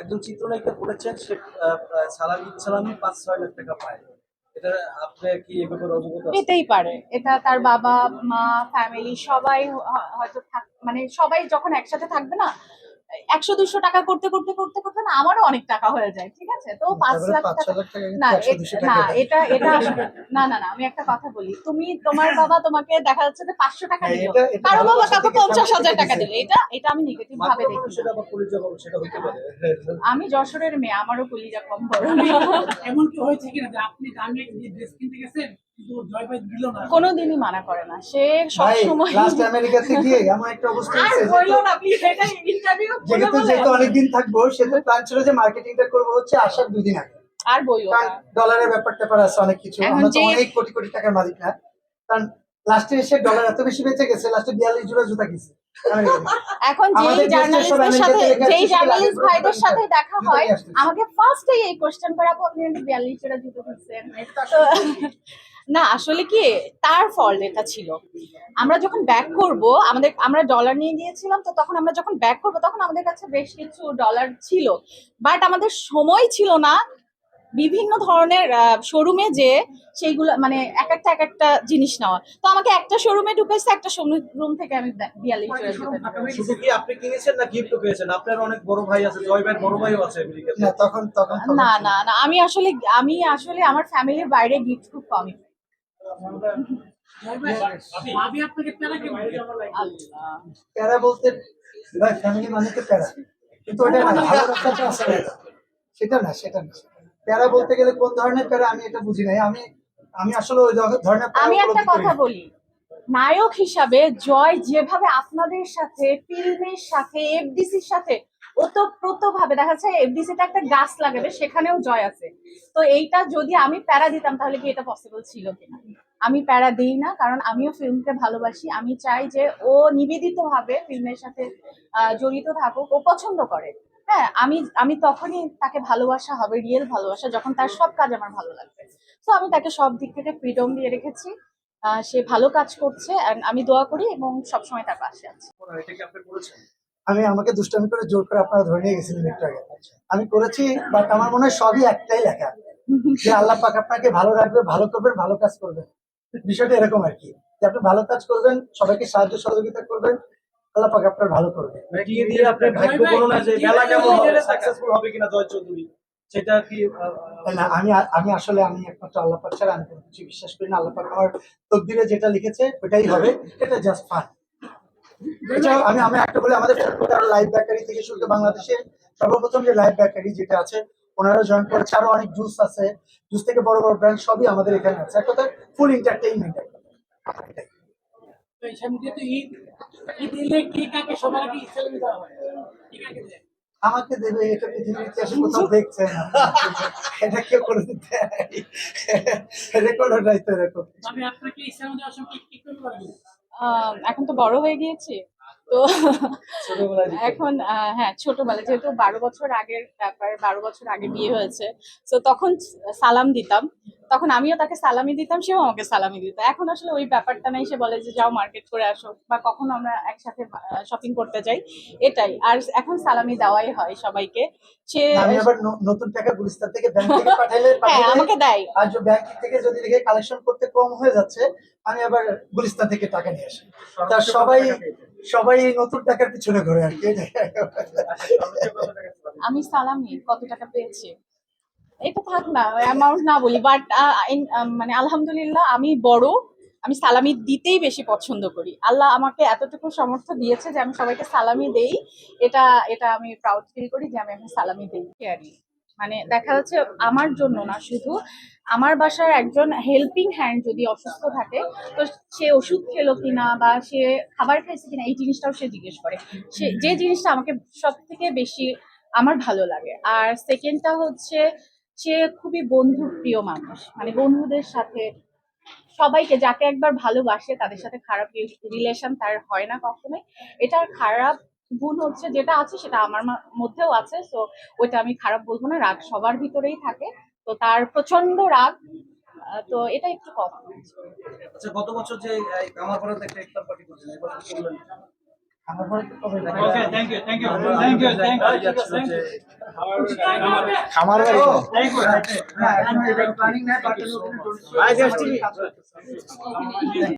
একজন চিত্রনায়িকা করেছেন, সে সালামি সালামি পাঁচ, ছয় লাখ টাকা পায়। এটা আপনি কি এ ব্যাপারে পেতেই পারে। এটা তার বাবা, মা ফ্যামিলি সবাই হয়তো মানে সবাই যখন একসাথে থাকবে না একশো দুশো টাকা করতে করতে করতে করতে না আমারও অনেক টাকা হয়ে যায় ঠিক আছে? তো পাঁচ লাখ টাকা না এটা এটা না না না আমি একটা কথা বলি। তুমি তোমার বাবা তোমাকে দেখা যাচ্ছে যে পাঁচশো টাকা হ্যাঁ, দিল। কারও বাবা কাউকে পঞ্চাশ হাজার টাকা। দিল। এটা এটা আমি নেগেটিভ ভাবে দেখি আমি যশোরের মেয়ে আমারও কলিজা কম বড়। এমন কি হয়েছে কিনা যে আপনি দামি ড্রেস কিনতে গেছেন কোনোদিনই মানা করে না। সে ভাই সবসময় লাস্ট আমেরিকাতে গিয়ে এমন একটা অবস্থা আর বলল না প্লিজ এটা ইন্টারভিউ যেহেতু যেহেতু অনেকদিন থাকব সেহেতু প্ল্যান ছিল যে মার্কেটিংটা করব হচ্ছে আসার দুদিন আগে। আর বইও ডলারের ব্যাপার ট্যাপার আছে অনেক কিছু। আমরা তো অনেক কোটি কোটি টাকার মালিক না। কারণ লাস্টে এসে ডলার এত বেশি বেঁচে গেছে লাস্টে বিয়াল্লিশ জোড়া জুতা কিনছে। এখন যেই সব জার্নালিস্টদের সাথে যেই জার্নালিস্ট ভাইদের সাথে দেখা হয় আমাকে ফার্স্টেই এই কোশ্চেন করে আপু আপনি নাকি বিয়াল্লিশ জোড়া জুতো তো না আসলে কি তার ফল্ট এটা ছিল। আমরা যখন ব্যাক করব আমাদের আমরা ডলার নিয়ে গিয়েছিলাম তো তখন আমরা যখন ব্যাক করব তখন আমাদের কাছে বেশ কিছু ডলার ছিল। বাট আমাদের সময় ছিল না বিভিন্ন ধরনের শোরুমে যে সেইগুলো মানে এক একটা এক একটা জিনিস নেওয়া। তো আমাকে একটা শোরুমে ঢুকেছে একটা শোরুম থেকে আমি বিয়াল্লিশ জোড়া জুতো নিয়েছি। শুধু কি আপনি কিনেছেন না গিফট পেয়েছেন? আপনার অনেক বড় ভাই আছে জয় ভাইয়ের বড় ভাইও আছে না তখন তখন তখন না না না আমি আসলে আমি আসলে আমার ফ্যামিলির বাইরে গিফট খুব কমই প্যারা কেমন আল্লাহ প্যারা বলতে ভাই ফ্যামিলি মানে তো প্যারা। কিন্তু ওটা না ভালো রাস্তাটা আছে। সেটা না সেটা না। প্যারা বলতে গেলে কোন ধরনের প্যারা আমি এটা বুঝি নাই আমি আমি আসলে ওই ধরনের আমি একটা কথা বলি। নায়ক হিসাবে জয় যেভাবে আপনাদের সাথে ফিল্মের সাথে এফডিসির সাথে ওতপ্রোত ভাবে দেখা যাচ্ছে এফডিসিটা একটা গাছ লাগাবে সেখানেও জয় আছে। তো এইটা যদি আমি প্যারা দিতাম তাহলে কি এটা পসিবল ছিল কিনা? আমি প্যারা দিই না কারণ আমিও ফিল্মকে ভালোবাসি। আমি চাই যে ও নিবেদিত ভাবে ফিল্মের সাথে আহ, জড়িত থাকুক ও পছন্দ করে। হ্যাঁ আমি আমি তখনই তাকে ভালোবাসা হবে রিয়েল ভালোবাসা যখন তার সব কাজ আমার ভালো লাগবে। তো আমি তাকে সব দিক থেকে ফ্রিডম দিয়ে রেখেছি। আহ, সে ভালো কাজ করছে আমি দোয়া করি এবং সবসময় তার পাশে আছি। আমি আমাকে দুষ্টামি করে জোর করে আপনারা ধরে নিয়ে গেছিলেন একটু আগে। আমি করেছি বাট আমার মনে হয় সবই একটাই লেখা। যে আল্লাহ পাক আপনাকে ভালো রাখবে ভালো করবেন ভালো কাজ করবেন। বিষয়টা এরকম আর কি। যে আপনি ভালো কাজ করবেন সবাইকে সাহায্য সহযোগিতা করবেন আল্লাহ পাক আপনার ভালো করবে। বিয়ে দিয়ে আপনার ভাগ্য গণনা যে মেলা কেমন হবে? সাকসেসফুল হবে কিনা জয় চৌধুরী? সেটা কি না আমি আমি আসলে আমি একমাত্র আল্লাহ পাক ছাড়া আমি কোনো কিছু বিশ্বাস করি না। আল্লাহ পাক আমার তকদিরে যেটা লিখেছে ওটাই হবে। এটা জাস্ট ফান এছাড়াও আমি আমি একটা বলি আমাদের লাইভ বেকারি থেকে শুরু করে বাংলাদেশে সর্বপ্রথম যে লাইভ বেকারি যেটা আছে ওনারা জয়েন করেছে। আরও অনেক জুস আছে। জুস থেকে বড় বড় ব্র্যান্ড সবই আমাদের এখানে আছে। এক কথা ফুল এন্টারটেইনমেন্ট আমাকে দেবে এটা পৃথিবীর ইতিহাসে কোথাও দেখছেন এটা কেউ করে দিতে রেকর্ড নাই তো এরকম। আমি আপনাকে ইসলাম দেওয়ার সময় কি কি আহ, এখন তো বড় হয়ে গিয়েছি। তো এখন হ্যাঁ ছোটবেলা যেহেতু বারো বছর আগের ব্যাপার বারো বছর আগে বিয়ে হয়েছে তো তখন সালাম দিতাম। তখন আমিও তাকে সালামি দিতাম সেও আমাকে সালামি দিত। এখন আসলে ওই ব্যাপারটা নাই সে বলে যে যাও মার্কেট করে আসো বা কখনো আমরা একসাথে শপিং করতে যাই। এটাই। আর এখন সালামি দেওয়াই হয় সবাইকে। সে আবার নতুন টাকা গুলিস্তান থেকে ব্যাংক থেকে পাঠাইলে হ্যাঁ আমাকে দেয়। আর যে ব্যাংক থেকে যদি দেখে কালেকশন করতে কম হয়ে যাচ্ছে আমি আবার গুলিস্তান থেকে টাকা নিয়ে আসি। তা সবাই সবাই এই নতুন টাকার পিছনে ঘুরে আর কি। আমি সালামি, কত টাকা পেয়েছি? এটা থাক না অ্যামাউন্ট না বলি বাট মানে আলহামদুলিল্লাহ আমি বড়, আমি সালামি দিতেই বেশি পছন্দ করি। আল্লাহ আমাকে এতটুকু সামর্থ্য দিয়েছে যে আমি সবাইকে সালামি দেই। এটা এটা আমি প্রাউড ফিল করি যে আমি এখন সালামি দেই। কেয়ারি মানে দেখা যাচ্ছে আমার জন্য না, শুধু আমার বাসার একজন হেল্পিং হ্যান্ড যদি অসুস্থ থাকে, তো সে ওষুধ খেলো কিনা বা সে খাবার খাইছে কিনা, এই জিনিসটাও সে জিজ্ঞেস করে। সে যে জিনিসটা আমাকে সব থেকে বেশি আমার ভালো লাগে। আর সেকেন্ডটা হচ্ছে, সে খুবই বন্ধু প্রিয় মানুষ। মানে বন্ধুদের সাথে সবাইকে যাকে একবার ভালোবাসে, তাদের সাথে খারাপ রিলেশন তার হয় না কখনোই। এটার খারাপ গুণ হচ্ছে যেটা আছে সেটা আমার মধ্যেও আছে তো ওইটা আমি খারাপ বলব না রাগ সবার ভিতরেই থাকে। তো তার প্রচণ্ড রাগ তো এটা একটু কম আচ্ছা গত বছর যে এই কামারপাড়াতে একটা ইফতার পার্টি এবার কি করলেন আমার পরে কবে okay thank you thank you thank you thank you খামার বাড়ি ও, না, এখন এটা planning আমি ওখানে 20 I just- কাজ করতেছি।